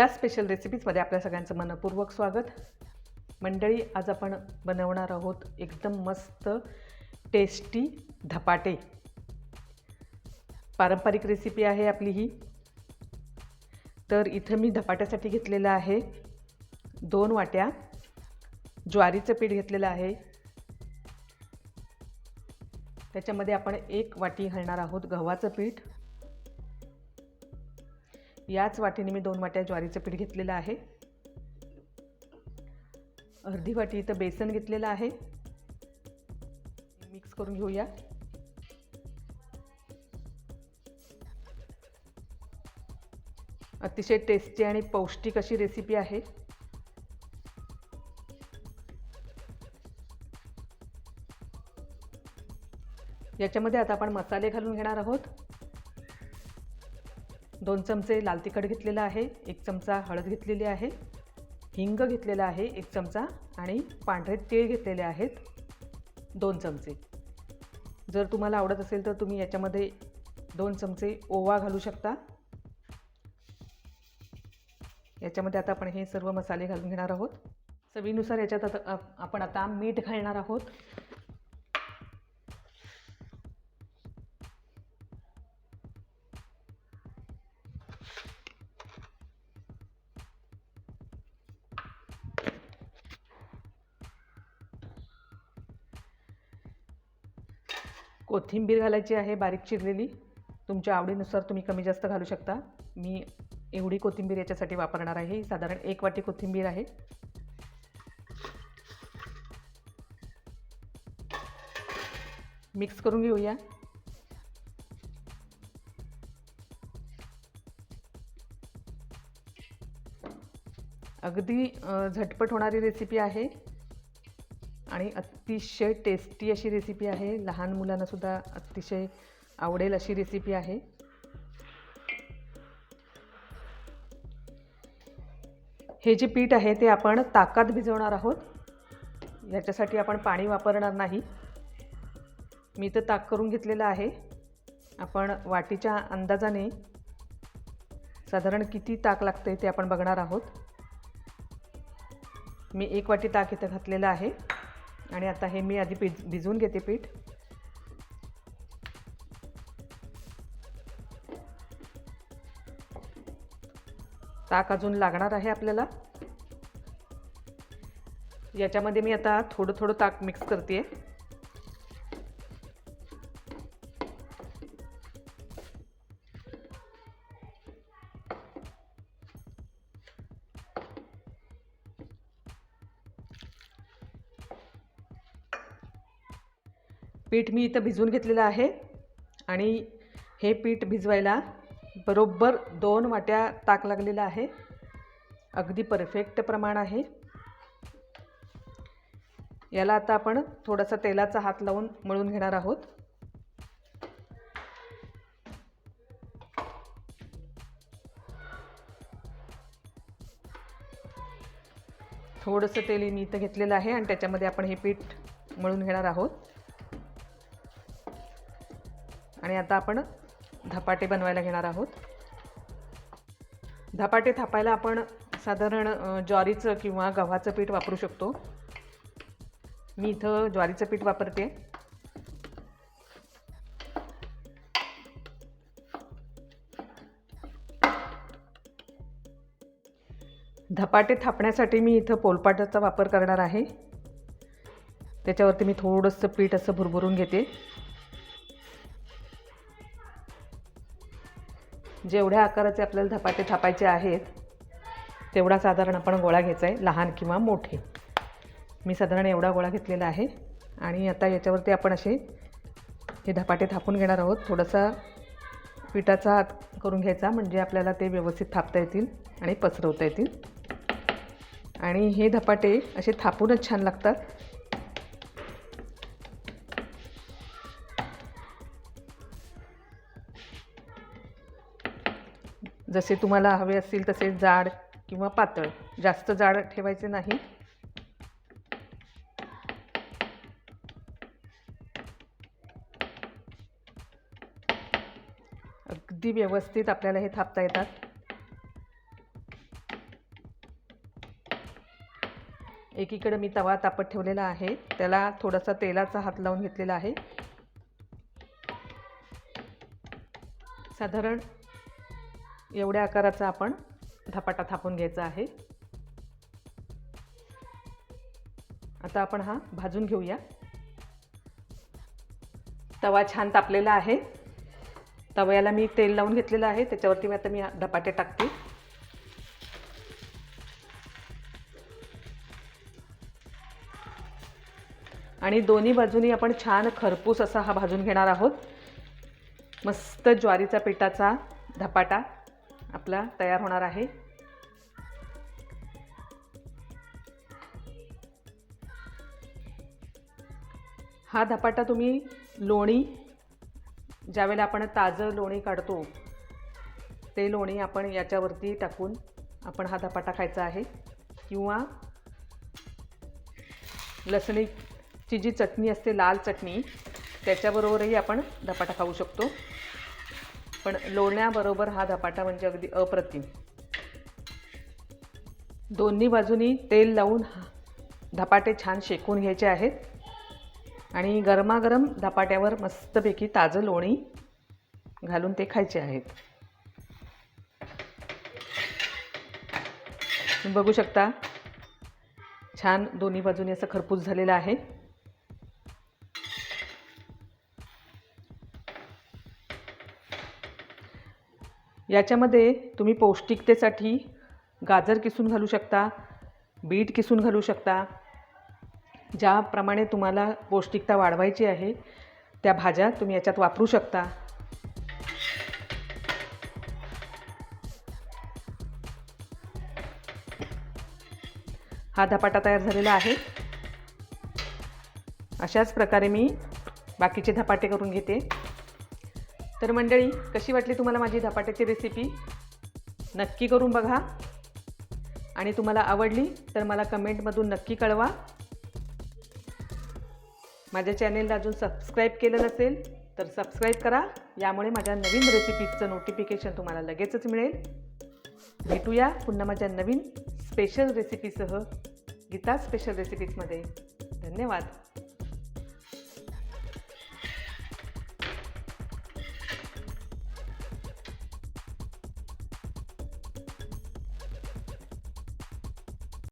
त्या स्पेशल रेसिपीजमध्ये आपल्या सगळ्यांचं मनपूर्वक स्वागत. मंडळी आज आपण बनवणार आहोत एकदम मस्त टेस्टी धपाटे. पारंपरिक रेसिपी आहे आपली ही. तर इथं मी धपाट्यासाठी घेतलेलं आहे दोन वाट्या. ज्वारीचं पीठ घेतलेलं आहे. त्याच्यामध्ये आपण एक वाटी घालणार आहोत गव्हाचं पीठ. याच वाटीने मी दोन वाट्या ज्वारीचं पीठ घेतलेलं आहे. अर्धी वाटी इथं बेसन घेतलेलं आहे. मिक्स करून घेऊया. अतिशय टेस्टी आणि पौष्टिक अशी रेसिपी आहे. याच्यामध्ये आता आपण मसाले घालून घेणार आहोत. दोन चमचे लाल तिखट घेतलेलं आहे एक चमचा हळद घेतलेली आहे हिंग घेतलेला आहे एक चमचा आणि पांढरे तीळ घेतलेले आहेत दोन चमचे. जर तुम्हाला आवडत असेल तर तुम्ही याच्यामध्ये दोन चमचे ओवा घालू शकता. याच्यामध्ये आता आपण हे सर्व मसाले घालून घेणार आहोत. चवीनुसार याच्यात आता आपण आता मीठ घालणार आहोत. कोथिंबीर घालायची आहे बारीक चिरलेली. तुमच्या आवडीनुसार तुम्ही कमी जास्त घालू शकता. मी एवढी कोथिंबीर याच्यासाठी वापरणार आहे. साधारण एक वाटी कोथिंबीर आहे. मिक्स करून घेऊया. अगदी झटपट होणारी रेसिपी आहे. आणि अतिशय टेस्टी अशी रेसिपी आहे. लहान मुलांनासुद्धा अतिशय आवडेल अशी रेसिपी आहे. हे जे पीठ आहे ते आपण ताकात भिजवणार आहोत. याच्यासाठी आपण पाणी वापरणार नाही. मी तर ताक करून घेतलेलं आहे. आपण वाटीच्या अंदाजाने साधारण किती ताक लागते ते आपण बघणार आहोत. मी एक वाटी ताक इथं घातलेलं आहे. आणि आता हे मी आधी पिज भिजवून घेते पीठ. ताक अजून लागणार आहे आपल्याला. याच्यामध्ये मी आता थोडं थोडं ताक मिक्स करते आहे पीठ मी इथं भिजवून घेतलेलं आहे. आणि हे पीठ भिजवायला बरोबर दोन वाट्या ताक लागलेलं आहे. अगदी परफेक्ट प्रमाण आहे. याला आता आपण थोडासा तेलाचा हात लावून मळून घेणार आहोत. थोडंसं तेल मी इथं घेतलेलं आहे आणि त्याच्यामध्ये आपण हे पीठ मळून घेणार आहोत. आणि आता आपण धपाटे बनवायला घेणार आहोत. धपाटे थापायला आपण साधारण ज्वारीचं किंवा गव्हाचं पीठ वापरू शकतो. मी इथं ज्वारीचं पीठ वापरते. धपाटे थापण्यासाठी मी इथं पोलपाटाचा वापर करणार आहे. त्याच्यावरती मी थोडंसं पीठ असं भुरभुरून घेते. जेवढ्या आकाराचे आपल्याला धपाटे थापायचे आहेत तेवढा साधारण आपण गोळा घ्यायचा आहे लहान किंवा मोठे. मी साधारण एवढा गोळा घेतलेला आहे आणि आता याच्यावरती आपण असे हे धपाटे थापून घेणार आहोत. थोडासा पिठाचा हात करून घ्यायचा म्हणजे आपल्याला ते व्यवस्थित थापता येतील आणि पसरवता येतील. आणि हे धपाटे असे थापूनच छान लागतात. जसे तुम्हाला हवे असतील तसे जाड किंवा पातळ. जास्त जाड ठेवायचे नाही. अगदी व्यवस्थित आपल्याला हे थापता येतात. एकीकडे मी तवा तापत ठेवलेला आहे. त्याला थोडासा तेलाचा हात लावून घेतलेला आहे. साधारण एवढ्या आकाराचा आपण धपाटा थापून घ्यायचा आहे. आता आपण हा भाजून घेऊया. तवा छान तापलेला आहे. तव्याला मी तेल लावून घेतलेलं आहे. त्याच्यावरती मी आता मी धपाटे टाकते. आणि दोन्ही बाजूनी आपण छान खरपूस असा हा भाजून घेणार आहोत. मस्त ज्वारीचा पिठाचा धपाटा. आपला तयार होणार आहे. हा धपाटा तुम्ही लोणी ज्यावेळेला आपण ताजं लोणी काढतो ते लोणी आपण याच्यावरती टाकून आपण हा धपाटा खायचा आहे. किंवा लसणीची जी चटणी असते लाल चटणी त्याच्याबरोबरही आपण धपाटा खाऊ शकतो. पण लोण्याबरोबर हा धपाटा म्हणजे अगदी अप्रतिम. दोन्ही बाजूनी तेल लावून धपाटे छान शेकून घ्यायचे आहेत. आणि गरमागरम धपाट्यावर मस्तपैकी ताजं लोणी घालून ते खायचे आहेत. तुम्ही बघू शकता छान दोन्ही बाजूनी असं खरपूस झालेलं आहे. याच्यामध्ये तुम्ही पौष्टिकतेसाठी गाजर किसून घालू शकता बीट किसून घालू शकता. ज्याप्रमाणे तुम्हाला पौष्टिकता वाढवायची आहे त्या भाज्या तुम्ही याच्यात वापरू शकता. हा धपाटा तयार झालेला आहे. अशाच प्रकारे मी बाकीचे धपाटे करून घेते. तर मंडळी कशी वाटली तुम्हाला माझी धपाट्याची रेसिपी नक्की करून बघा. आणि तुम्हाला आवडली तर मला कमेंटमधून नक्की कळवा. माझ्या चॅनेलला अजून सबस्क्राईब केलं नसेल तर सबस्क्राईब करा. यामुळे माझ्या नवीन रेसिपीजचं नोटिफिकेशन तुम्हाला लगेचच मिळेल. भेटूया पुन्हा माझ्या नवीन स्पेशल रेसिपीसह गीता स्पेशल रेसिपीजमध्ये धन्यवाद.